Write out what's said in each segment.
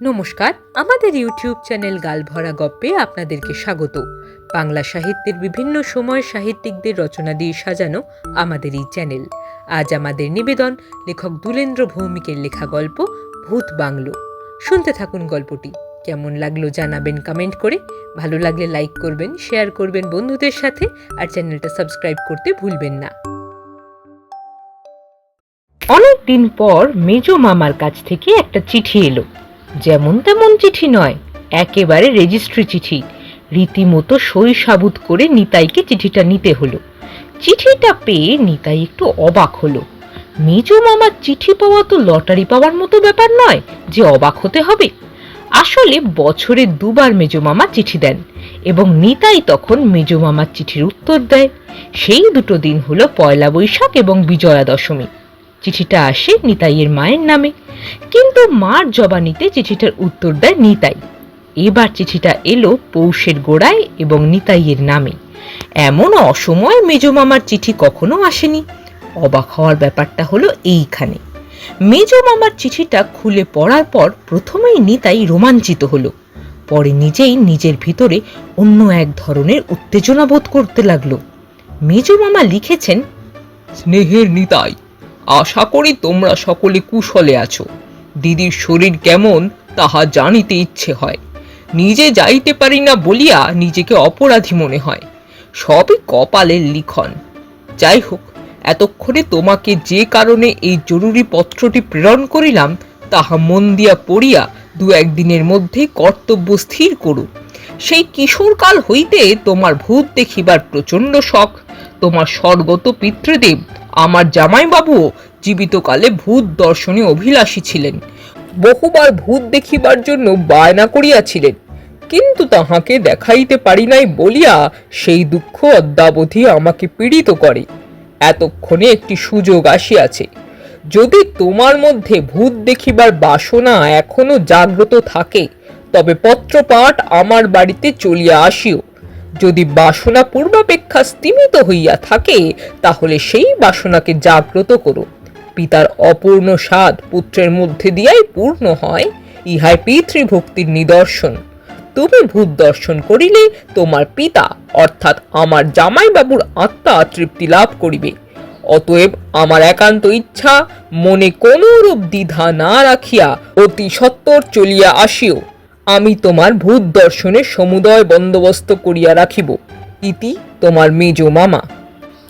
নমস্কার, আমাদের YouTube channel গালভরা গপ্পে আপনাদেরকে স্বাগত। বাংলা সাহিত্যের বিভিন্ন সময় সাহিত্যিকদের রচনা দিয়ে সাজানো আমাদের এই চ্যানেল। আজ আমাদের নিবেদন লেখক দুলেন্দ্র ভৌমিকের লেখা গল্প ভূত বাংলো। শুনতে থাকুন গল্পটি। কেমন লাগল জানাবেন কমেন্ট করে। ভালো লাগলে লাইক করবেন শেয়ার করবেন বন্ধুদের সাথে আর চ্যানেলটা সাবস্ক্রাইব করতে ভুলবেন না। অনেক দিন পর মেজো মামার কাছ থেকে একটা চিঠি এলো। যেমন তেমন চিঠি নয়, একেবারে রেজিস্ট্রি চিঠি। রীতিমতো সই সাবুত করে নিতাইকে চিঠিটা নিতে হলো। চিঠিটা পেয়ে নিতাই একটু অবাক হলো। মেজ মামার চিঠি পাওয়া তো লটারি পাওয়ার মতো ব্যাপার নয় যে অবাক হতে হবে। আসলে বছরে দুবার মেজ মামা চিঠি দেন এবং নিতাই তখন মেজ মামার চিঠির উত্তর দেয়। সেই দুটো দিন হলো পয়লা বৈশাখ এবং বিজয়া দশমী। চিঠিটা আসে নিতাইয়ের মায়ের নামে। কিন্তু মার জবানিতে চিঠিটার উত্তর দেয় নিতাই। এবার চিঠিটা এলো পৌষের গোড়ায় এবং নিতাইয়ের নামে। এমন অসময়ে মেজো মামার চিঠি কখনো আসেনি। অবাক হওয়ার ব্যাপারটা হলো এইখানে। মেজো মামার চিঠিটা খুলে পড়ার পর প্রথমেই নিতাই রোমাঞ্চিত হলো। পরে নিজেই নিজের ভিতরে অন্য এক ধরনের উত্তেজনা বোধ করতে লাগল। মেজো মামা লিখেছেন, স্নেহের নিতাই আশা করি তোমরা সকলে কুশলে আছো। দিদির শরীর কেমন, তাহা জানিতে ইচ্ছে হয়। নিজে যাইতে পারি না বলিয়া নিজেকে অপরাধী মনে হয়। সবই কপালের লিখন। যাই হোক এতক্ষণে তোমাকে যে কারণে এই জরুরি পত্রটি প্রেরণ করিলাম, তাহা মন দিয়া পড়িয়া দু একদিনের মধ্যে কর্তব্য স্থির করু সেই কিশোরকাল হইতে তোমার ভূত দেখিবার প্রচণ্ড শখ। তোমার স্বর্গত পিতৃদেব, আমার জামাইবাবুও জীবিতকালে ভূত দর্শনে অভিলাষী ছিলেন। বহুবার ভূত দেখিবার জন্য বায়না করিয়াছিলেন, কিন্তু তাহাকে দেখাইতে পারি নাই বলিয়া সেই দুঃখ অদ্যাবধি আমাকে পীড়িত করে। এতক্ষণে একটি সুযোগ আসিয়াছে, যদি তোমার মধ্যে ভূত দেখিবার বাসনা এখনও জাগ্রত থাকে তবে পত্রপাঠ আমার বাড়িতে চলিয়া আসিও। যদি বাসনা পূর্বাপেক্ষা স্তিমিত হইয়া থাকে, তাহলে সেই বাসনাকে জাগ্রত করো। পিতার অপূর্ণ স্বাদ পুত্রের মধ্যে দিয়াই পূর্ণ হয়, ইহাই পিতৃভক্তির নিদর্শন। তুমি ভূত দর্শন করিলে তোমার পিতা, অর্থাৎ আমার জামাইবাবুর আত্মা তৃপ্তি লাভ করিবে। অতএব আমার একান্ত ইচ্ছা মনে কোনরূপ দ্বিধা না রাখিয়া অতি সত্বর চলিয়া আসিও। আমি তোমার ভূত দর্শনের সমুদয় বন্দোবস্ত করিয়া রাখিব। ইতি তোমার মেজ মামা।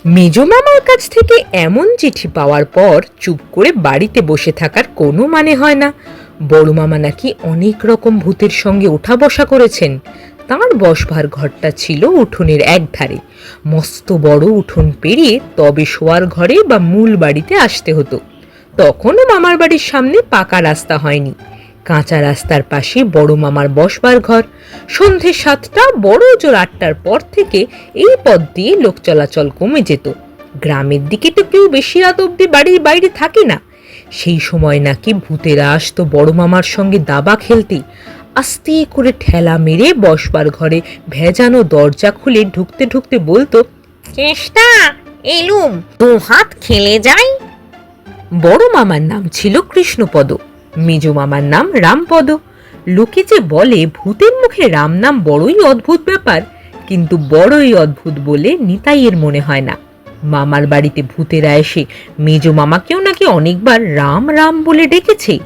মেজ মামার কাছ থেকে এমন চিঠি পাওয়ার পর চুপ করে বাড়িতে বসে থাকার কোনো মানে হয় না। বড় মামা নাকি অনেক রকম ভূতের সঙ্গে ওঠা বসা করেছেন। তাঁর বসবার ঘরটা ছিল উঠোনের এক ধারে মস্ত বড় উঠোন পেরিয়ে তবে শোয়ার ঘরে বা মূল বাড়িতে আসতে হতো। তখনও মামার বাড়ির সামনে পাকা রাস্তা হয়নি। কাঁচা রাস্তার পাশে বড় মামার বসবার ঘর। সন্ধে সাতটা, বড় জোর আটটার পর থেকে এই পথ দিয়ে লোক চলাচল কমে যেত। গ্রামের দিকে তো কেউ বেশি রাত অব্দি বাড়ির বাইরে থাকে না। সেই সময় নাকি ভূতেরা আসতো বড় মামার সঙ্গে দাবা খেলতে। আস্তে করে ঠেলা মেরে বসবার ঘরে ভেজানো দরজা খুলে ঢুকতে ঢুকতে বলতো, চেষ্টা, এলুম, দু হাত খেলে যাই। বড় মামার নাম ছিল কৃষ্ণপদ। মেজো মামার নাম রামপদ। লোকে যে বলে ভূতের মুখে রাম নাম বড়ই অদ্ভুত ব্যাপার, কিন্তু বড়ই অদ্ভুত বলে নিতাইয়ের মনে হয় না। মামার বাড়িতে ভূতেরা এসে মেজো মামাকেও নাকি অনেকবার রাম রাম বলে ডেকেছে।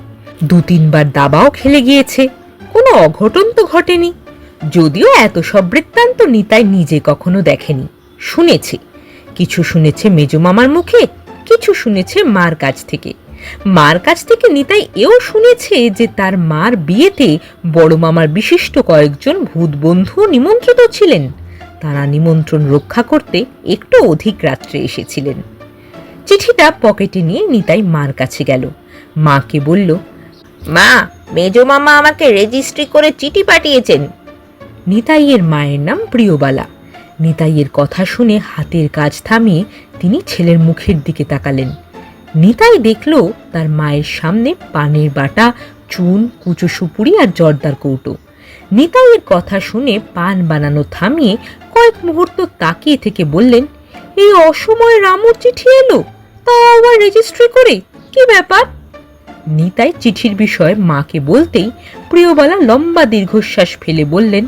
দু তিনবার দাবাও খেলে গিয়েছে। কোনো অঘটন তো ঘটেনি। যদিও এত সব বৃত্তান্ত নিতাই নিজে কখনো দেখেনি। শুনেছে। কিছু শুনেছে মেজো মামার মুখে, কিছু শুনেছে মার কাছ থেকে। মার কাছ থেকে নিতাই এও শুনেছে যে তার মার বিয়েতে বড় মামার বিশিষ্ট কয়েকজন ভূত বন্ধু নিমন্ত্রিত ছিলেন। তারা নিমন্ত্রণ রক্ষা করতে একটু অধিক রাত্রে এসেছিলেন। চিঠিটা পকেটে নিয়ে নিতাই মার কাছে গেল। মাকে বলল, মা, মেজো মামা আমাকে রেজিস্ট্রি করে চিঠি পাঠিয়েছেন। নিতাইয়ের মায়ের নাম প্রিয়বালা। নিতাইয়ের কথা শুনে হাতের কাজ থামিয়ে তিনি ছেলের মুখের দিকে তাকালেন। নিতাই দেখল তার মায়ের সামনে পানের বাটা, চুন, কুচো সুপুরি আর জর্দার কৌটো। নিতাইয়ের কথা শুনে পান বানানো থামিয়ে কয়েক মুহূর্ত তাকিয়ে থেকে বললেন, এই অসময়ে রামুর চিঠি এলো? তাও আবার রেজিস্ট্রি করে? কি ব্যাপার? নিতাই চিঠির বিষয়ে মাকে বলতেই প্রিয়বালা লম্বা দীর্ঘশ্বাস ফেলে বললেন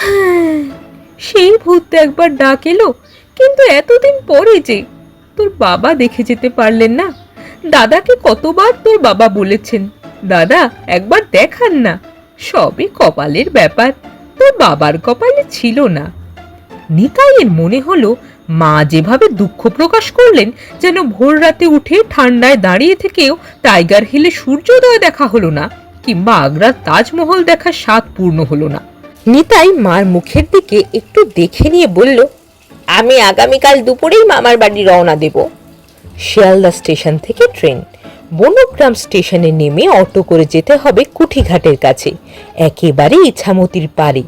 হ্যাঁ সেই ভূত একবার ডাক এলো, কিন্তু এতদিন পরে যে তোর বাবা দেখে যেতে পারলেন না। দাদাকে কতবার তোর বাবা বলেছেন, দাদা একবার দেখান না। সবই কপালের ব্যাপার, তোর বাবার কপালে ছিল না। নিতাইয়ের মনে হলো, মা যেভাবে দুঃখ প্রকাশ করলেন, যেন ভোর রাতে উঠে ঠান্ডায় দাঁড়িয়ে থেকেও টাইগার হিলে সূর্যোদয় দেখা হলো না, কিংবা আগ্রার তাজমহল দেখার স্বাদ পূর্ণ হলো না। নিতাই মার মুখের দিকে একটু দেখে নিয়ে বলল আমি আগামীকাল দুপুরেই মামার বাড়ি রওনা দেব। শিয়ালদা স্টেশন থেকে ট্রেন। বনগ্রাম স্টেশনে নেমে অটো করে যেতে হবে কুঠিঘাটের কাছে। একেবারে ইছামতির পারে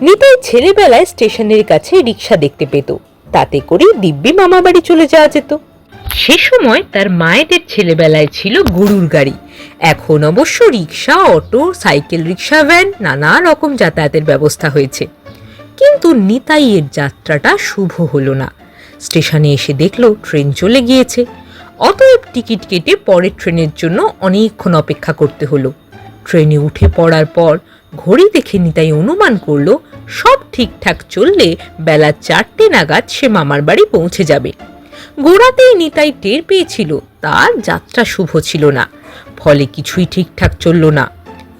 নিতাই ছেলেবেলায় স্টেশনের কাছে রিক্সা দেখতে পেত। তাতে করে দিব্যি মামা বাড়ি চলে যাওয়া যেত। সে সময় তার মায়েদের ছেলেবেলায় ছিল গরুর গাড়ি। এখন অবশ্য rickshaw auto, cycle rickshaw van নানা রকম যাতায়াতের ব্যবস্থা হয়েছে। কিন্তু নিতাইয়ের যাত্রাটা শুভ হলো না। স্টেশনে এসে দেখল ট্রেন চলে গিয়েছে। অতএব টিকিট কেটে পরের ট্রেনের জন্য অনেকক্ষণ অপেক্ষা করতে হলো। ট্রেনে উঠে পড়ার পর ঘড়ি দেখে নিতাই অনুমান করল, সব ঠিকঠাক চললে বেলা চারটে নাগাদ সে মামার বাড়ি পৌঁছে যাবে। গোড়াতেই নিতাই টের পেয়েছিল, তার যাত্রা শুভ ছিল না। ফলে কিছুই ঠিকঠাক চলল না।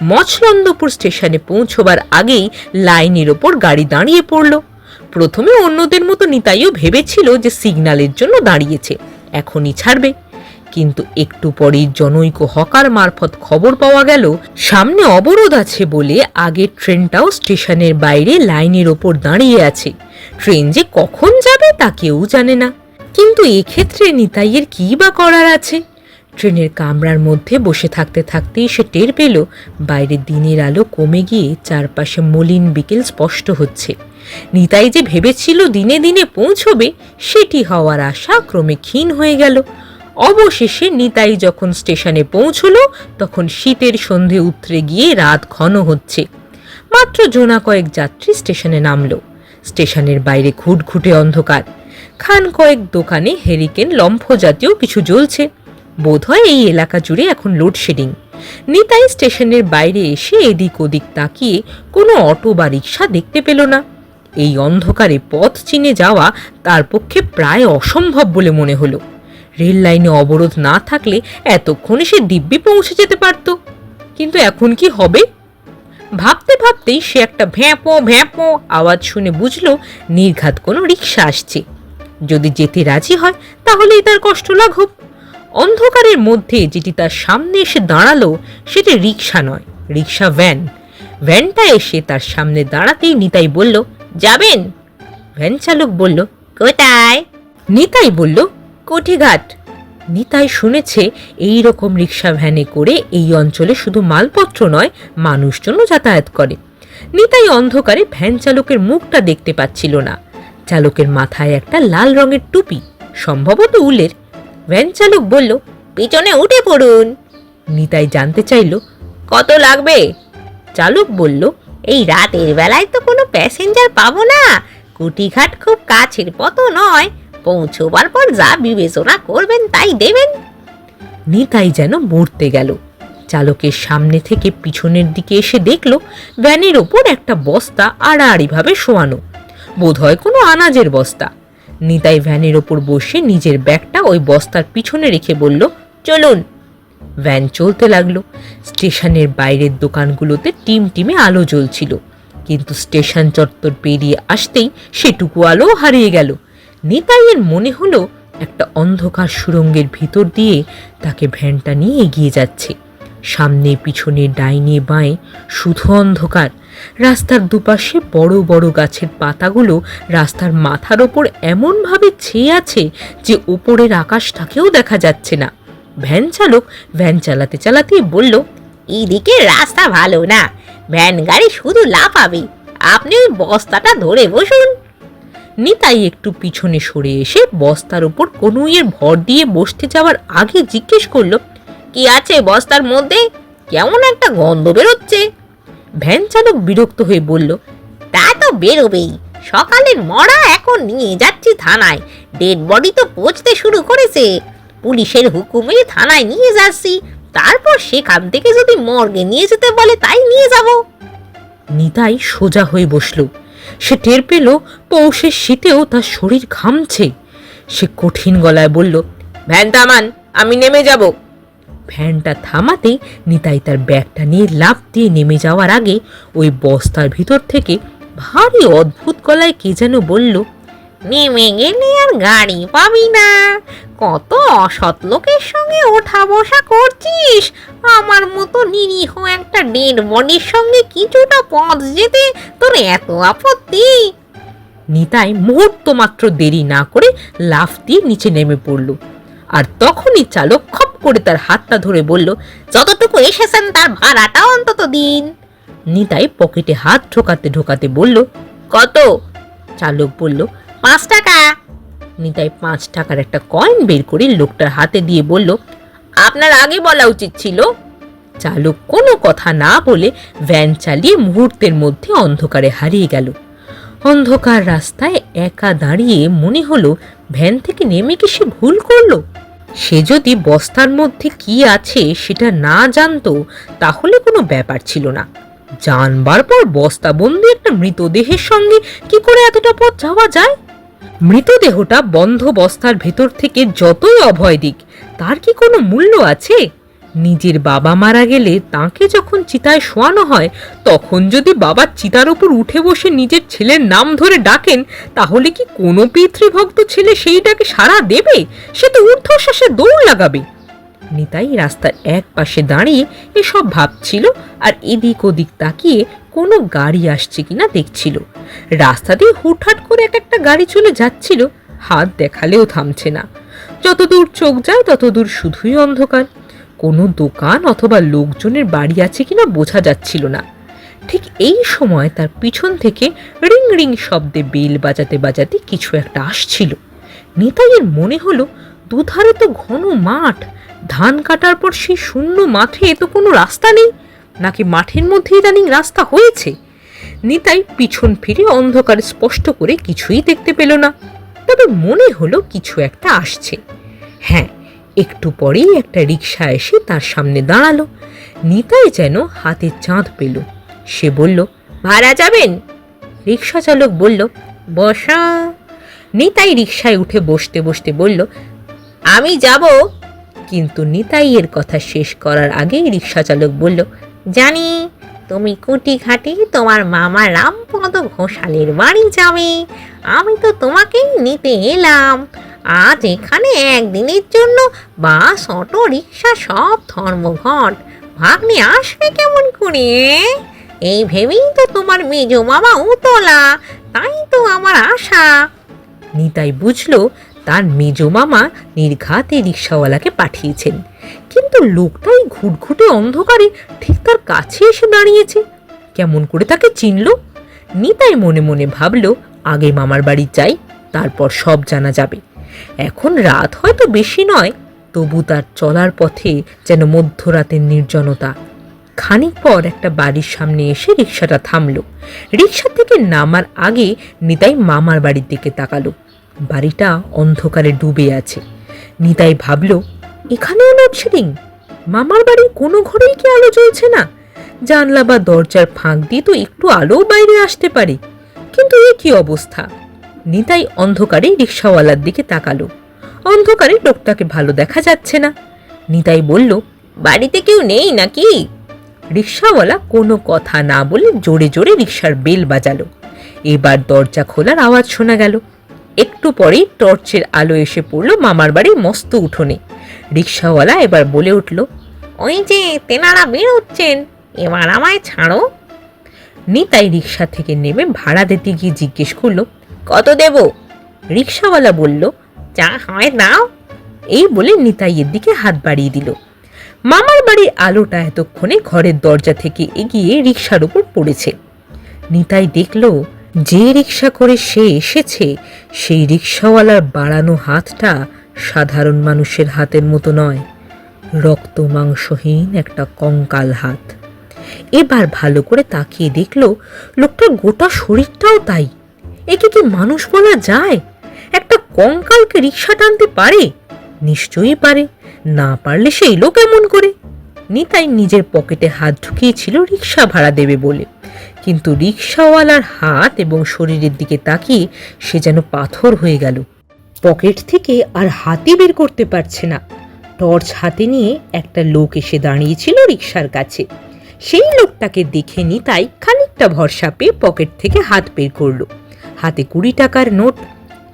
মছলন্দপুর স্টেশনে পৌঁছবার আগেই লাইনের ওপর গাড়ি দাঁড়িয়ে পড়ল। প্রথমে অন্যদের মতো নিতাইও ভেবেছিল যে সিগন্যালের জন্য দাঁড়িয়েছে, এখনই ছাড়বে। কিন্তু একটু পরেই জনৈক হকার মারফত খবর পাওয়া গেল, সামনে অবরোধ আছে বলে আগের ট্রেনটাও স্টেশনের বাইরে লাইনের ওপর দাঁড়িয়ে আছে। ট্রেন যে কখন যাবে তা কেউ জানে না। কিন্তু এক্ষেত্রে নিতাইয়ের কী বা করার আছে? ট্রেনের কামরার মধ্যে বসে থাকতে থাকতেই সে টের পেল বাইরে দিনের আলো কমে গিয়ে চারপাশে মলিন বিকেল স্পষ্ট হচ্ছে। নিতাই যে ভেবেছিল দিনে দিনে পৌঁছবে, সেটি হওয়ার আশা ক্রমে ক্ষীণ হয়ে গেল। অবশেষে নিতাই যখন স্টেশনে পৌঁছলো, তখন শীতের সন্ধে উতরে গিয়ে রাত ঘন হচ্ছে। মাত্র জোনা কয়েক যাত্রী স্টেশনে নামলো। স্টেশনের বাইরে ঘুটঘুটে অন্ধকার। খান কয়েক দোকানে হেরিকেন লম্ফ জাতীয় কিছু জ্বলছে। বোধহয় এই এলাকা জুড়ে এখন লোডশেডিং নিতাই স্টেশনের বাইরে এসে এদিক ওদিক তাকিয়ে কোনো অটো বা রিক্সা দেখতে পেল না। এই অন্ধকারে পথ চিনে যাওয়া তার পক্ষে প্রায় অসম্ভব বলে মনে হলো। রেল লাইনে অবরোধ না থাকলে এতক্ষণে সে দিব্যি পৌঁছে যেতে পারত। কিন্তু এখন কি হবে? ভাবতে ভাবতেই সে একটা ভ্যাঁপো ভ্যাঁপো আওয়াজ শুনে বুঝলো নির্ঘাত কোনো রিক্সা আসছে। যদি যেতে রাজি হয়, তাহলেই তার কষ্ট লাঘব। অন্ধকারের মধ্যে যেটি তার সামনে এসে দাঁড়াল, সেটি রিক্সা নয় রিক্সা ভ্যান। ভ্যানটা এসে তার সামনে দাঁড়াতেই নিতাই বলল, যাবেন? ভ্যান চালক বলল, কোথায়? নিতাই বলল, কোঠিঘাট। নিতাই শুনেছে এই রকম রিক্সা ভ্যানে করে এই অঞ্চলে শুধু মালপত্র নয়, মানুষজনও যাতায়াত করে। নিতাই অন্ধকারে ভ্যান চালকের মুখটা দেখতে পাচ্ছিল না। চালকের মাথায় একটা লাল রঙের টুপি, সম্ভবত উলের ভ্যান চালক বলল, পিছনে উঠে পড়ুন। নিতাই জানতে চাইল, কত লাগবে? চালক বলল, এই রাতের বেলায় তো কোনো প্যাসেঞ্জার পাবো না। কুটিঘাট খুব কাছের পথ নয়। পৌঁছবার পর যা বিবেচনা করবেন তাই দেবেন। নিতাই যেন মরতে গেল। চালকের সামনে থেকে পিছনের দিকে এসে দেখল, ভ্যানের ওপর একটা বস্তা আড়াআড়িভাবে শোয়ানো। বোধহয় কোনো আনাজের বস্তা। নিতাই ভ্যানের ওপর বসে নিজের ব্যাগটা ওই বস্তার পিছনে রেখে বলল, চলুন। ভ্যান চলতে লাগল। স্টেশনের বাইরের দোকানগুলোতে টিম টিমে আলো জ্বলছিল। কিন্তু স্টেশন চত্বর পেরিয়ে আসতেই সেটুকু আলোও হারিয়ে গেল। নিতাইয়ের মনে হলো একটা অন্ধকার সুরঙ্গের ভিতর দিয়ে তাকে ভ্যানটা নিয়ে এগিয়ে যাচ্ছে। সামনে পিছনে ডাইনে বাঁয়ে শুধু অন্ধকার। রাস্তার দুপাশে বড় বড় গাছের পাতাগুলো রাস্তার মাথার ওপর এমনভাবে ছেয়ে আছে যে ওপরের আকাশটাকেও দেখা যাচ্ছে না। ভ্যান চালক ভ্যান চালাতে চালাতেই বলল এইদিকে রাস্তা ভালো না, ভ্যান গাড়ি শুধু লাফাবে। আপনি ওই বস্তাটা ধরে বসুন। নিতাই একটু পিছনে সরে এসে বস্তার ওপর কনুইয়ের ভর দিয়ে বসতে যাওয়ার আগে জিজ্ঞেস করল, কি আছে বস্তার মধ্যে? কেমন একটা গন্ধ বেরোচ্ছে? ভ্যান চালক বিরক্ত হয়ে বলল, তা তো বেরোবেই। সকালের মরা এখন নিয়ে যাচ্ছি থানায়। ডেড বডি তো পচতে শুরু করেছে। পুলিশের হুকুমে থানায় নিয়ে যাচ্ছি। তারপর সেখান থেকে যদি মর্গে নিয়ে যেতে বলে তাই নিয়ে যাব। নিতাই সোজা হয়ে বসল। সে টের পেল পৌষের শীতেও তার শরীর ঘামছে। সে কঠিন গলায় বলল, ভ্যান থামান আমি নেমে যাব। ফ্যানটা থামাতেই নিতাই তার ব্যাগটা নিয়ে লাফ দিয়ে নেমে যাওয়ার আগে ওই বস্তার ভিতর থেকে ভারী অদ্ভুত গলায় কে যেন বলল, নেমে গেলে আর গাড়ি পাবি না। কত অসৎ লোকের সঙ্গে ওঠা বসা করছিস। আমার মতো নিরীহ একটা ডেড বডির সঙ্গে কিছুটা পথ যেতে তোর এত আপত্তি? নিতাই মুহূর্ত মাত্র দেরি না করে লাফ দিয়ে নিচে নেমে পড়ল। আর তখনই চালক খপ করে তার হাতটা ধরে বলল, যতটুকু এসেছেন তার ভাড়াটা অন্তত দিন। নিতাই পকেটে হাত ঢোকাতে ঢোকাতে বলল, কত? চালক বলল, পাঁচ টাকা। নিতাই পাঁচ টাকার একটা কয়েন বের করে লোকটার হাতে দিয়ে বলল, আপনার আগে বলা উচিত ছিল। চালক কোনো কথা না বলে ভ্যান চালিয়ে মুহূর্তের মধ্যে অন্ধকারে হারিয়ে গেল। অন্ধকার রাস্তায় একা দাঁড়িয়ে মনে হলো ভ্যান থেকে নেমে কি সে ভুল করল? সে যদি বস্তার মধ্যে কি আছে সেটা না জানতো, তাহলে কোনো ব্যাপার ছিল না। জানবার পর বস্তা বস্তাবন্দি একটা মৃতদেহের সঙ্গে কি করে এতটা পথ যাওয়া যায়? মৃতদেহটা বন্ধ বস্তার ভেতর থেকে যতই অভয় দিক, তার কি কোনো মূল্য আছে? নিজের বাবা মারা গেলে তাকে যখন চিতায় শোয়ানো হয়, তখন যদি বাবা চিতার উপর উঠে বসে নিজের ছেলের নাম ধরে ডাকেন, তাহলে কি কোনো পিতৃভক্ত ছেলে সেইটাকে সাড়া দেবে? সে তো ঊর্ধ্বশ্বাসে দৌড় লাগাবে। নিতাই রাস্তার এক পাশে দাঁড়িয়ে এসব ভাবছিল আর এদিক ওদিক তাকিয়ে কোনো গাড়ি আসছে কিনা দেখছিল। রাস্তা দিয়ে হুটহাট করে এক একটা গাড়ি চলে যাচ্ছিল, হাত দেখালেও থামছে না। যতদূর চোখ যায়, ততদূর শুধুই অন্ধকার। কোনো দোকান অথবা লোকজনের বাড়ি আছে কিনা বোঝা যাচ্ছিল না। ঠিক এই সময় তার পিছন থেকে রিং রিং শব্দে বেল বাজাতে বাজাতে কিছু একটা আসছিল। নিতাইয়ের মনে হলো, দুধারে তো ঘন মাঠ, ধান কাটার পর সেই শূন্য মাঠে তো কোনো রাস্তা নেই, নাকি মাঠের মধ্যে ইদানিং রাস্তা হয়েছে? নিতাই পিছন ফিরে অন্ধকারে স্পষ্ট করে কিছুই দেখতে পেল না, তবে মনে হলো কিছু একটা আসছে। হ্যাঁ একটু পরেই একটা রিক্সা এসে তার সামনে দাঁড়াল। নিতাই যেন হাতে চাঁদ পেল। সে বলল, ভাড়া যাবেন? রিক্সা চালক বলল, বসা। নিতাই রিক্সায় উঠে বসতে বসতে বলল, আমি যাব। কিন্তু নিতাইয়ের কথা শেষ করার আগেই রিক্সা চালক বলল, জানি, তুমি কুটি খাটি তোমার মামা রামপদ ঘোষালের বাড়ি যাবে। আমি তো তোমাকেই নিতে এলাম। আজ এখানে একদিনের জন্য বাস, অটো, রিক্সা, সব ধর্মঘট। ভাগ্নে আসবে কেমন করে? এই ভেবেই তো তোমার মেজ মামা উতলা, তাই তো আমার আশা। নিতাই বুঝলো, তার মেজ মামা নির্ঘাতে রিক্সাওয়ালাকে পাঠিয়েছেন। কিন্তু লোকটাই ঘুটঘুটে অন্ধকারে ঠিক তার কাছে এসে দাঁড়িয়েছে। কেমন করে তাকে চিনল? নিতাই মনে মনে ভাবল, আগে মামার বাড়ি যাই, তারপর সব জানা যাবে। এখন রাত হয়তো বেশি নয়, তবু তার চলার পথে যেন মধ্যরাতের নির্জনতা। খানিক পর একটা বাড়ির সামনে এসে রিক্সাটা থামলো। রিক্সা থেকে নামার আগে নিতাই মামার বাড়ির দিকে তাকালো। বাড়িটা অন্ধকারে ডুবে আছে। নিতাই ভাবল, এখানেও লোডশেডিং মামার বাড়ির কোনো ঘরেই কি আলো জ্বলছে না? জানলা বা দরজার ফাঁক দিয়ে তো একটু আলোও বাইরে আসতে পারে। কিন্তু এ কি অবস্থা? নিতাই অন্ধকারে রিক্সাওয়ালার দিকে তাকালো। অন্ধকারে লোকটাকে ভালো দেখা যাচ্ছে না। নিতাই বলল, বাড়িতে কেউ নেই নাকি? রিক্সাওয়ালা কোনো কথা না বলে জোরে জোরে রিক্সার বেল বাজালো। এবার দরজা খোলার আওয়াজ শোনা গেল। একটু পরেই টর্চের আলো এসে পড়ল মামার বাড়ির মস্ত উঠোনে। রিক্সাওয়ালা এবার বলে উঠল, ওই যে তেনারা বেরোচ্ছেন, এবার আমায় ছাড়ো। নিতাই রিক্সা থেকে নেমে ভাড়া দিতে গিয়ে জিজ্ঞেস করল কত দেব? রিক্সাওয়ালা বলল যা হয় দাও এই বলে নিতাইয়ের দিকে হাত বাড়িয়ে দিল। মামার বাড়ির আলোটা এতক্ষণে ঘরের দরজা থেকে এগিয়ে রিক্সার উপর পড়েছে। নিতাই দেখল, যে রিক্সা করে সে এসেছে, সেই রিক্সাওয়ালার বাড়ানো হাতটা সাধারণ মানুষের হাতের মতো নয়, রক্ত মাংসহীন একটা কঙ্কাল হাত। এবার ভালো করে তাকিয়ে দেখল, লোকটার গোটা শরীরটাও তাই। একে কি মানুষ বলা যায়, একটা কঙ্কালকে রিক্সা টানতে পারে, নিশ্চয়ই পারে, না পারলে সেই লোক এমন করে। নিতাই নিজের পকেটে হাত ঢুকিয়েছিল রিক্সা ভাড়া দেবে বলে। কিন্তু রিক্সাওয়ালার হাত এবং শরীরের দিকে তাকিয়ে সে যেন পাথর হয়ে গেল। পকেট থেকে আর হাতি বের করতে পারছে না। টর্চ হাতে নিয়ে একটা লোক এসে দাঁড়িয়েছিল রিক্সার কাছে। সেই লোকটাকে দেখে নিতাই খানিকটা ভরসা পেয়ে পকেট থেকে হাত বের করল। হাতে কুড়ি টাকার নোট।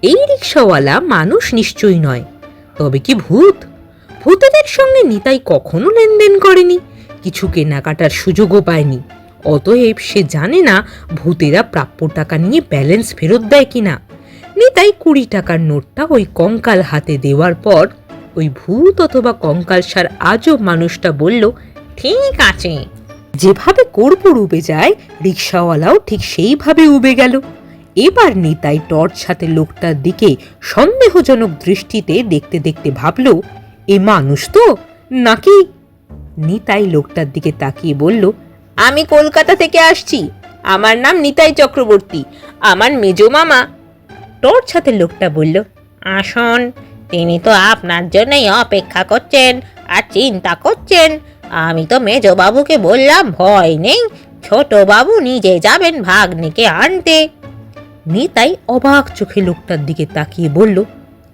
এই রিক্সাওয়ালা মানুষ নিশ্চয়ই নয়। তবে কি ভূত? ভূতেদের সঙ্গে নিতাই কখনো লেনদেন করেনি। কিছু কেনাকাটার সুযোগও পায়নি। অতএব সে জানে না ভূতেরা প্রাপ্য টাকা নিয়ে ব্যালেন্স ফেরত দেয় কিনা। নিতাই কুড়ি টাকার নোটটা ওই কঙ্কাল হাতে দেওয়ার পর ওই ভূত অথবা কঙ্কাল সার আজব মানুষটা বলল, ঠিক আছে। যেভাবে কর্পূর উবে যায়, রিক্সাওয়ালাও ঠিক সেইভাবে উবে গেল। এবার নিতাই টর্চ হাতে লোকটার দিকে সন্দেহজনক দৃষ্টিতে দেখতে দেখতে ভাবল, এ মানুষ তো, নাকি? নিতাই লোকটার দিকে তাকিয়ে বলল, আমি কলকাতা থেকে আসছি। আমার নাম নিতাই চক্রবর্তী। আমার মেজো মামা। টর্চ হাতে লোকটা বলল, আসুন, তিনি তো আপনার জন্যই অপেক্ষা করছেন আর চিন্তা করছেন। আমি তো মেজো বাবুকে বললাম, ভয় নেই। ছোট বাবু নিজে যাবেন ভাগ্নিকে আনতে। নিতাই অবাক চোখে লোকটার দিকে তাকিয়ে বলল,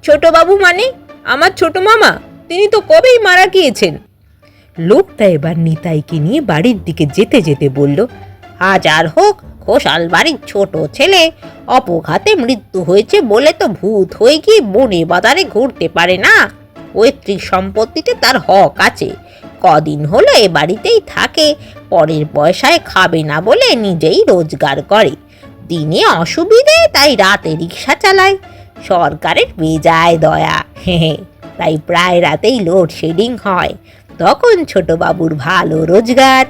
ছোট বাবু মানে? আমার ছোট মামা? তিনি তো কবেই মারা গিয়েছেন? লোকটা এবার নিতাইকে নিয়ে বাড়ির দিকে যেতে যেতে বলল হাজার হোক ঘোষাল বাড়ির ছোট ছেলে। অপঘাতে মৃত্যু হয়েছে বলে তো ভূত হয়ে গিয়ে বনে বাজারে ঘুরতে পারে না। পৈতৃক সম্পত্তিতে তার হক আছে। কদিন হলো এ বাড়িতেই থাকে। পরের পয়সায় খাবে না বলে নিজেই রোজগার করে। দিনে অসুবিধে, তাই রাতে রিক্সা চালায় সরকারের বেজায় দয়া। তাই প্রায় রাতেই লোডশেডিং হয়। তখন ছোটবাবুর ভালো রোজগার।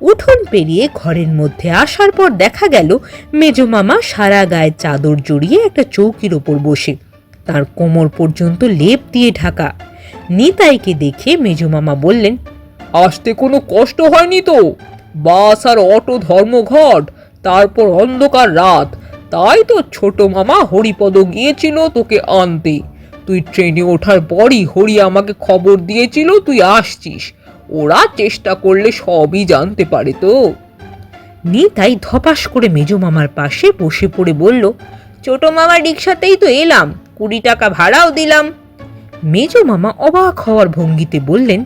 উঠোন পেরিয়ে ঘরের মধ্যে আসার পর দেখা গেল মেজো মামা সারা গায়ে চাদর জড়িয়ে একটা চৌকির ওপর বসে। তার কোমর পর্যন্ত লেপ দিয়ে ঢাকা। নিতাইকে দেখে মেজো মামা বললেন, আসতে কোনো কষ্ট হয়নি তো? বাস আর অটো ধর্মঘট তারপর অন্ধকার রাত। তাই তো ছোট মামা হরিপদ গিয়েছিল তোকে আনতে। তুই ট্রেনে ওঠার পরই হরি আমাকে খবর দিয়েছিল তুই আসছিস। ওরা চেষ্টা করলে সবই জানতে পারে তো। নিতাই ধপাস করে মেজো মামার পাশে বসে পড়ে বলল, ছোট মামার রিক্সাতেই তো এলাম, কুড়ি টাকা ভাড়াও দিলাম। মেজো মামা অবাক হওয়ার ভঙ্গিতে বললেন,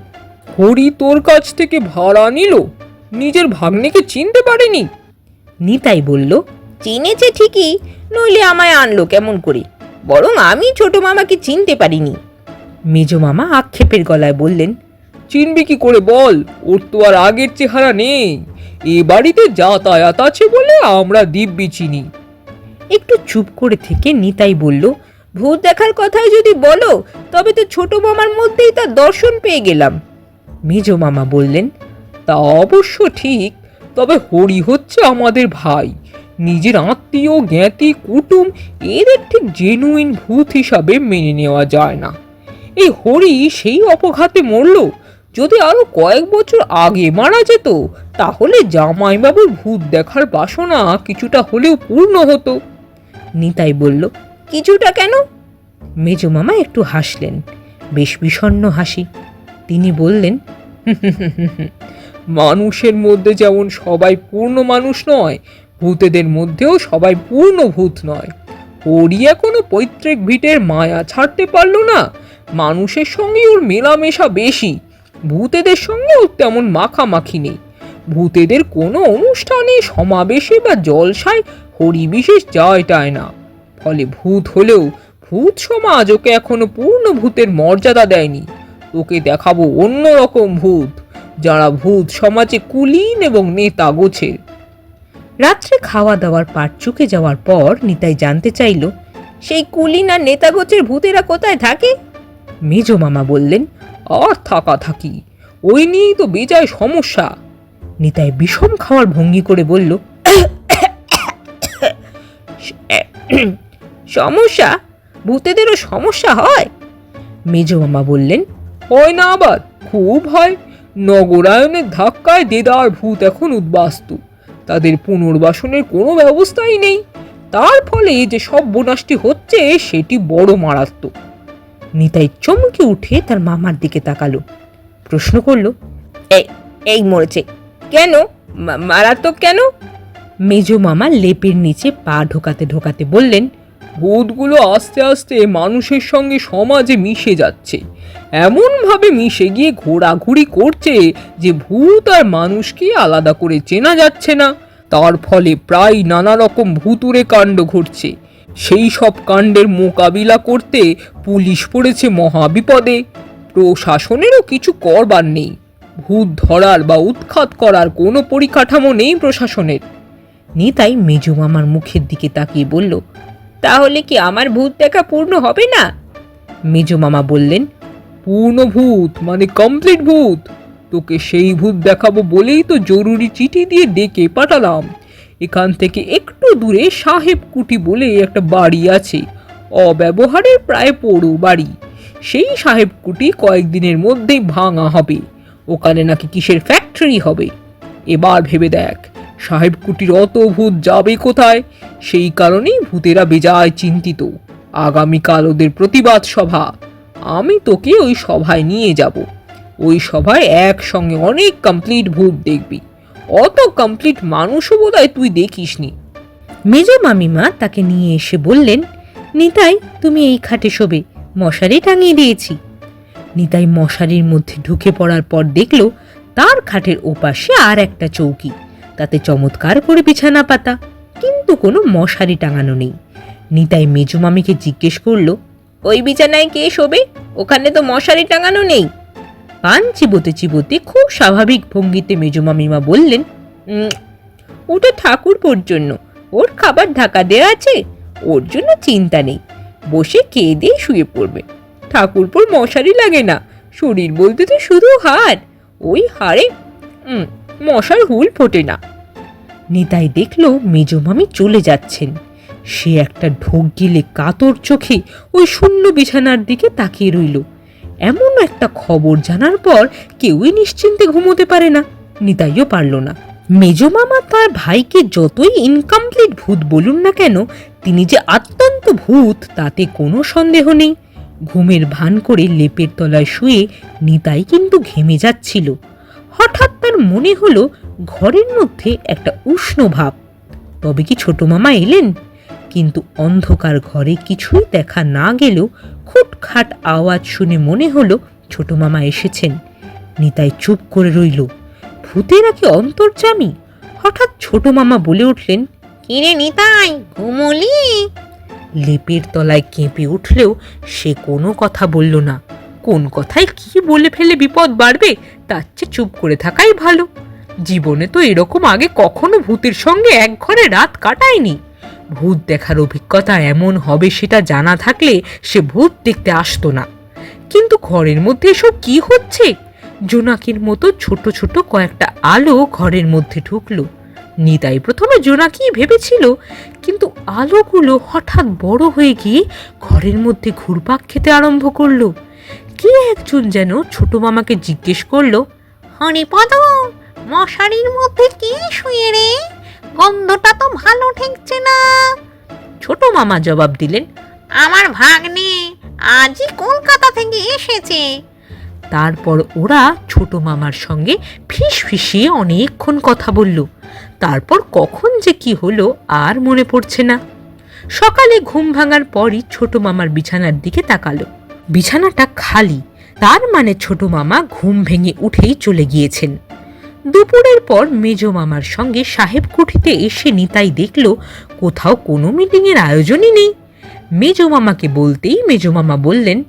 হরি তোর কাছ থেকে ভাড়া নিল? নিজের ভাগ্নেকে চিনতে পারেনি? নিতাই বলল চিনেছে ঠিকই নইলে আমায় আনলো কেমন করে? বরং আমি ছোট মামাকে চিনতে পারিনি। মেজ মামা আক্ষেপের গলায় বললেন চিনবি কি করে বল ওর তো আর আগের চেহারা নেই। এ বাড়িতে যাতায়াত আছে বলে আমরা দিব্যি চিনি। একটু চুপ করে থেকে নিতাই বলল ভূত দেখার কথাই যদি বলো তবে তো ছোট মামার মধ্যেই তার দর্শন পেয়ে গেলাম। মেজ মামা বললেন তা অবশ্য ঠিক তবে হরি হচ্ছে আমাদের ভাই। নিজের আত্মীয়, জ্ঞাতি, কুটুম, এদের ঠিক জেনুইন ভূত হিসাবে মেনে নেওয়া যায় না। এই হরি সেই অপঘাতে মরল। যদি আরও কয়েক বছর আগে মারা যেত, তাহলে জামাইবাবুর ভূত দেখার বাসনা কিছুটা হলেও পূর্ণ হতো। নিতাই বলল, কিছুটা কেন? মেজো মামা একটু হাসলেন। বেশ বিষণ্ণ হাসি। তিনি বললেন মানুষের মধ্যে যেমন সবাই পূর্ণ মানুষ নয়, ভূতেদের মধ্যেও সবাই পূর্ণ ভূত নয়। হরি এখনও পৈতৃক ভিটের মায়া ছাড়তে পারল না। মানুষের সঙ্গে ওর মেলামেশা বেশি, ভূতেদের সঙ্গে ওর তেমন মাখামাখি নেই। ভূতেদের কোনো অনুষ্ঠানে, সমাবেশে বা জলসায় হরি বিশেষ যায় টায় না। ফলে ভূত হলেও, ভূত সমাজ ওকে এখনও পূর্ণ ভূতের মর্যাদা দেয়নি। ওকে দেখাবো অন্য রকম ভূত। যারা ভূত সমাজে কুলীন এবং নেতা গোছের রাত্রে খাওয়া দাওয়ার পাট চুকে যাওয়ার পর নিতাই জানতে চাইল, সেই কুলিন আর নেতাগোছের ভূতেরা কোথায় থাকে? মেজ মামা বললেন, আর থাকা থাকি, ওই নিয়েই তো বেজায় সমস্যা। নিতাই বিষম খাওয়ার ভঙ্গি করে বলল, সমস্যা? ভূতেদেরও সমস্যা হয়? মেজ মামা বললেন, হয় না আবার, খুব হয়। নগরায়নের ধাক্কায় দেদার ভূত এখন উদ্বাস্তু। তাদের পুনর্বাসনের কোনো ব্যবস্থাই নেই। তার ফলে যে সব বোনাসটি হচ্ছে, সেটি বড় মারাত্মক। নিতাই চমকে উঠে তার মামার দিকে তাকালো। প্রশ্ন করল এই এই মরেছে। কেন? মারাত্মক কেন? মেজো মামা লেপের নিচে পা ঢোকাতে ঢোকাতে বললেন ভূতগুলো আস্তে আস্তে মানুষের সঙ্গে সমাজে মিশে যাচ্ছে। এমনভাবে মিশে গিয়ে ঘোরাঘুরি করছে যে ভূত আর মানুষকে আলাদা করে চেনা যাচ্ছে না। তার ফলে প্রায় নানা রকম ভুতুরে কাণ্ড ঘটছে। সেই সব কাণ্ডের মোকাবিলা করতে পুলিশ পড়েছে মহাবিপদে। প্রশাসনেরও কিছু করবার নেই। ভূত ধরার বা উৎখাত করার কোনো পরিকাঠামো নেই প্রশাসনের। নিতাই মেজো মামার মুখের দিকে তাকিয়ে বলল তাহলে কি আমার ভূত দেখা পূর্ণ হবে না? মেজো মামা বললেন, পূর্ণ ভূত মানে কমপ্লিট ভূত। তোকে সেই ভূত দেখাবো বলেই তো জরুরি চিঠি দিয়ে ডেকে পাঠালাম। এখান থেকে একটু দূরে সাহেব কুটি বলে একটা বাড়ি আছে, অব্যবহারের প্রায় পড়ো বাড়ি। সেই সাহেব কুটি কয়েকদিনের মধ্যেই ভাঙা হবে। ওখানে নাকি কিসের ফ্যাক্টরি হবে? এবার ভেবে দেখ। সাহেব কুটির অত ভূত যাবে কোথায়? সেই কারণেই ভূতেরা বেজায় চিন্তিত। আগামীকাল ওদের প্রতিবাদ সভা। আমি তোকে ওই সভায় নিয়ে যাব। ওই সভায় একসঙ্গে অনেক কমপ্লিট ভূত দেখবি। অত কমপ্লিট মানুষও বোধহয় তুই দেখিসনি। মেজো মামিমা তাকে নিয়ে এসে বললেন, নিতাই, তুমি এই খাটে শোবে। মশারি টাঙিয়ে দিয়েছি। নিতাই মশারির মধ্যে ঢুকে পড়ার পর দেখল, তার খাটের ওপাশে আর একটা চৌকি। চমৎকার করে বিছানা পাতা কিন্তু কোনো মশারি টাঙানো নেই। নিতাই মেজো মামিকে জিজ্ঞেস করল ওই বিছানায় কে শোবে? ওখানে তো মশারি টাঙানো নেই। পান চিবোতে চিবোতে খুব স্বাভাবিক ভঙ্গিতে মেজো মামিমা বললেন "উম, ওটা ঠাকুরপোর জন্য। ওর খাবার ঢাকা দেওয়া আছে। ওর জন্য চিন্তা নেই। বসে খেয়ে দিয়ে শুয়ে পড়বে। ঠাকুরপোর মশারি লাগে না। শরীর বলতে তো শুধু হাড়। ওই হাড়ে মশার হুল ফোটে না। নিতাই দেখল মেজমামি চলে যাচ্ছেন। সে একটা ঢোক গিলে কাতর চোখে ওই শূন্য বিছানার দিকে তাকিয়ে রইল। এমন একটা খবর জানার পর কেউই নিশ্চিন্তে ঘুমোতে পারে না। নিতাইও পারল না। মেজমামা তার ভাইকে যতই ইনকমপ্লিট ভূত বলুন না কেন, তিনি যে অত্যন্ত ভূত, তাতে কোনো সন্দেহ নেই। ঘুমের ভান করে লেপের তলায় শুয়ে নিতাই কিন্তু ঘেমে যাচ্ছিল। হঠাৎ তার মনে হলো ঘরের মধ্যে একটা উষ্ণ ভাব। তবে কি ছোট মামা এলেন? কিন্তু অন্ধকার ঘরে কিছুই দেখা না গেলেও খুটখাট আওয়াজ শুনে মনে হলো ছোট মামা এসেছেন। নিতাই চুপ করে রইল। ভূতেরা কি অন্তর্জামী? হঠাৎ ছোট মামা বলে উঠলেন, কিরে নিতাই, ঘুমলি? লেপের তলায় কেঁপে উঠলেও সে কোনো কথা বলল না। কোন কথায় কি বলে ফেলে বিপদ বাড়বে, তার চেয়ে চুপ করে থাকাই ভালো। জীবনে তো এরকম আগে কখনো ভূতের সঙ্গে এক ঘরে রাত কাটায়নি। ভূত দেখার অভিজ্ঞতা এমন হবে সেটা জানা থাকলে সে ভূত দেখতে আসতো না। কিন্তু ঘরের মধ্যে এসব কি হচ্ছে? জোনাকির মতো ছোট ছোট কয়েকটা আলো ঘরের মধ্যে ঢুকলো। নিতাই প্রথমে জোনাকি ভেবেছিল, কিন্তু আলোগুলো হঠাৎ বড় হয়ে গিয়ে ঘরের মধ্যে ঘুরপাক খেতে আরম্ভ করল। কে একজন যেন ছোট মামাকে জিজ্ঞেস করল হরিপদ মশারির মধ্যে কে শুয়ে রে? গন্ধটা তো ভালো ঠেকছে না। ছোট মামা জবাব দিলেন, আমার ভাগ্নে আজই কলকাতা থেকে এসেছে। তারপর ওরা ছোট মামার সঙ্গে ফিস ফিসিয়ে অনেকক্ষণ কথা বলল। তারপর কখন যে কি হলো আর মনে পড়ছে না। সকালে ঘুম ভাঙার পরই ছোট মামার বিছানার দিকে তাকালো। বিছানাটা খালি। তার মানে ছোট মামা ঘুম ভেঙে উঠেই চলে গিয়েছেন। দুপুরের পর মেজ মামার সঙ্গে সাহেব কুঠিতে এসে নিতাই দেখল, কোথাও কোনো মিটিংয়ের আয়োজনই নেই। মেজ মামাকে বলতেই মেজ মামা বললেন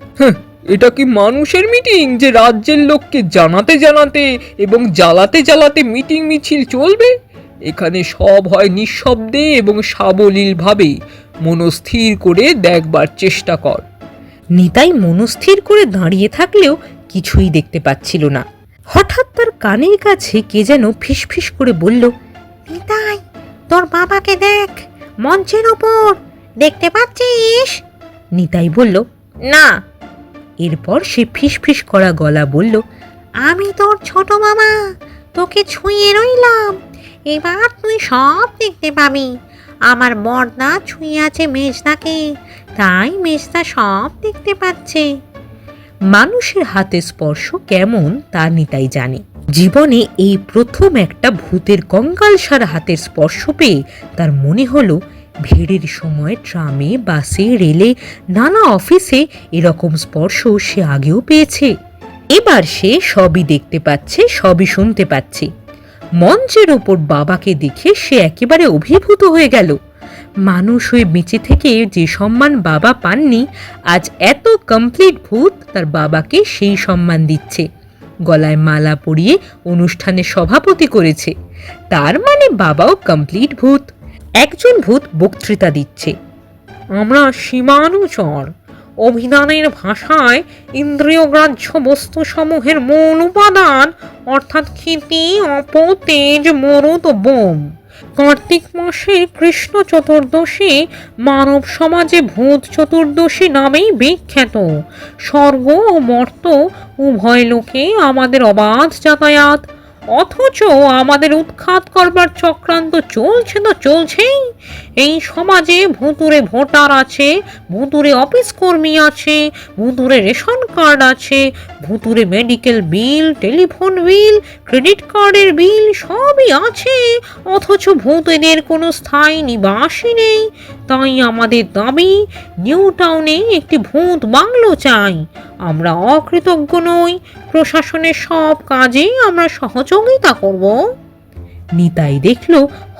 এটা কি মানুষের মিটিং যে রাজ্যের লোককে জানাতে জানাতে এবং জ্বালাতে জ্বালাতে মিটিং মিছিল চলবে? এখানে সব হয় নিঃশব্দে এবং সাবলীলভাবে। মনস্থির করে দেখবার চেষ্টা কর। নিতাই মনস্থির করে দাঁড়িয়ে থাকলেও কিছুই দেখতে পাচ্ছিল না। হঠাৎ তার কানের কাছে কে যেন ফিসফিস করে বলল, নিতাই, তোর বাবাকে দেখ, মঞ্চের ওপর, দেখতে পাচ্ছিস? নিতাই বলল, না। এরপর সে ফিসফিস করা গলা বলল, আমি তোর ছোট মামা, তোকে ছুঁয়ে রইলাম, এবার তুই সব দেখতে পাবি। আমার বর্দা ছুঁয়ে আছে মেজদাকে তাই মেজদা সব দেখতে পাচ্ছে। মানুষের হাতে স্পর্শ কেমন তা নিতাই জানে। জীবনে এই প্রথম একটা ভূতের কঙ্কাল সারা হাতের স্পর্শ পেয়ে তার মনে হলো, ভিড়ের সময় ট্রামে, বাসে, রেলে, নানা অফিসে এরকম স্পর্শ সে আগেও পেয়েছে। এবার সে সবই দেখতে পাচ্ছে, সবই শুনতে পাচ্ছে। মঞ্চের ওপর বাবাকে দেখে সে একেবারে অভিভূত হয়ে গেল। মানুষ হয়ে বেঁচে থেকে যে সম্মান বাবা পাননি, আজ এত কমপ্লিট ভূত তার বাবাকে সেই সম্মান দিচ্ছে। গলায় মালা পরিয়ে অনুষ্ঠানে সভাপতি করেছে। তার মানে বাবাও কমপ্লিট ভূত। একজন ভূত বক্তৃতা দিচ্ছে। আমরা সীমানুচর। অভিধানের ভাষায় ইন্দ্রিয়গ্রাহ্য বস্তুসমূহের মূল উপাদান, অর্থাৎ ক্ষিতি অপ তেজ মরুদ বোম। কার্তিক মাসে কৃষ্ণ চতুর্দশী মানব সমাজে ভূত চতুর্দশী নামেই বিখ্যাত। স্বর্গ ও মর্ত উভয় লোকে আমাদের অবাধ যাতায়াত, অথচ আমাদের উৎখাত করবার চক্রান্ত চলছে তো চলছেই। এই সমাজে ভুতুরে ভোটার আছে ভুতুরে অফিস কর্মী আছে ভুতুরে রেশন কার্ড আছে ভুতুরে medical bill, telephone bill, credit কার্ডের বিল সবই আছে, অথচ ভূতেদের কোনো স্থায়ী নিবাসই নেই। তাই আমাদের দাবি, নিউ টাউনে একটি ভূত বাংলো চাই। আমরা অকৃতজ্ঞ নই, প্রশাসনের সব কাজে আমরা সহযোগিতা করব। নিতাই দেখল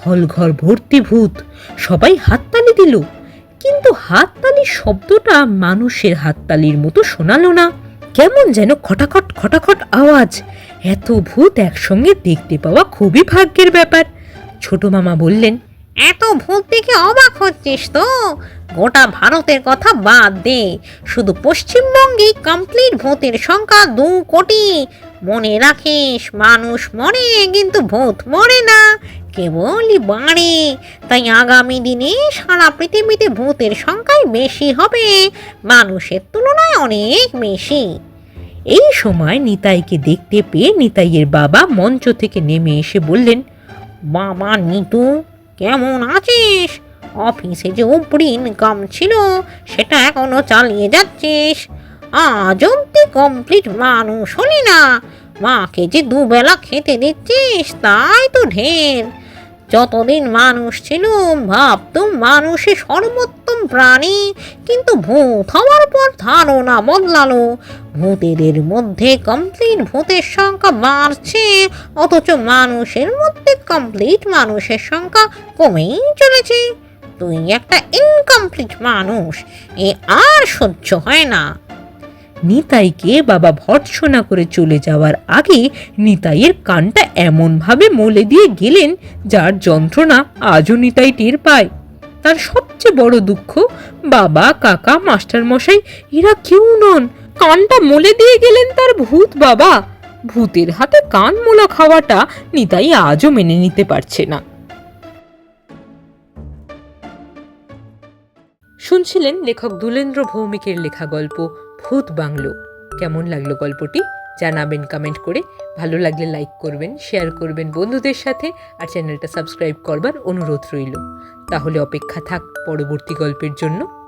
হলঘর ভর্তি ভূত। সবাই হাততালি দিল। কিন্তু হাততালির শব্দটা মানুষের হাততালির মতো শোনালো না। কেমন যেন খটাখট খটাখট আওয়াজ। এত ভূত একসঙ্গে দেখতে পাওয়া খুবই ভাগ্যের ব্যাপার। ছোট মামা বললেন, এত ভূত দেখে অবাক হচ্ছিস তো? গোটা ভারতের কথা বাদ দে। শুধু পশ্চিমবঙ্গে কমপ্লিট ভূতের সংখ্যা দু কোটি। মনে রাখিস, মানুষ মরে, কিন্তু ভূত মরে না। কেবলই বাড়ে তাই আগামী দিনে সারা পৃথিবীতে ভূতের সংখ্যাই বেশি হবে, মানুষের তুলনায় অনেক বেশি। এই সময় নিতাইকে দেখতে পেয়ে নিতাইয়ের বাবা মঞ্চ থেকে নেমে এসে বললেন, বাবা নিতু, কেমন আছিস? অফিসে যে উপরি ইনকাম ছিল, সেটা এখনও চালিয়ে যাচ্ছিস। আজ অব্দি কমপ্লিট মানুষ হলি না। মাকে যে দুবেলা খেতে দিচ্ছিস, তাই তো ঢের। যতদিন মানুষ ছিল ভাবতুম মানুষের সর্বোত্তম প্রাণী, কিন্তু ভূত হওয়ার পর ধারণা বদলালো। ভূতেদের মধ্যে কমপ্লিট ভূতের সংখ্যা বাড়ছে, অথচ মানুষের মধ্যে কমপ্লিট মানুষের সংখ্যা কমেই চলেছে। তুই একটা ইনকমপ্লিট মানুষ, এ আর সহ্য হয় না। নিতাইকে বাবা ভর্ৎসনা করে চলে যাওয়ার আগে নিতাইয়ের কানটা এমনভাবে মলে দিয়ে গেলেন যার যন্ত্রণা আজও নিতাই টের পায়। তার সবচেয়ে বড় দুঃখ, বাবা, কাকা মাস্টার মশাই এরা কেউ নন। কানটা মলে দিয়ে গেলেন তার ভূত বাবা। ভূতের হাতে কান মোলা খাওয়াটা নিতাই আজও মেনে নিতে পারছে না। শুনছিলেন লেখক দুলেন্দ্র ভৌমিকের লেখা গল্প। ভূত বাংলো। কেমন লাগল গল্পটি? জানাবেন কমেন্ট করে। ভালো লাগলে লাইক করবেন শেয়ার করবেন বন্ধুদের সাথে আর চ্যানেলটা সাবস্ক্রাইব করবার অনুরোধ রইল। তাহলে অপেক্ষা থাক পরবর্তী গল্পের জন্য।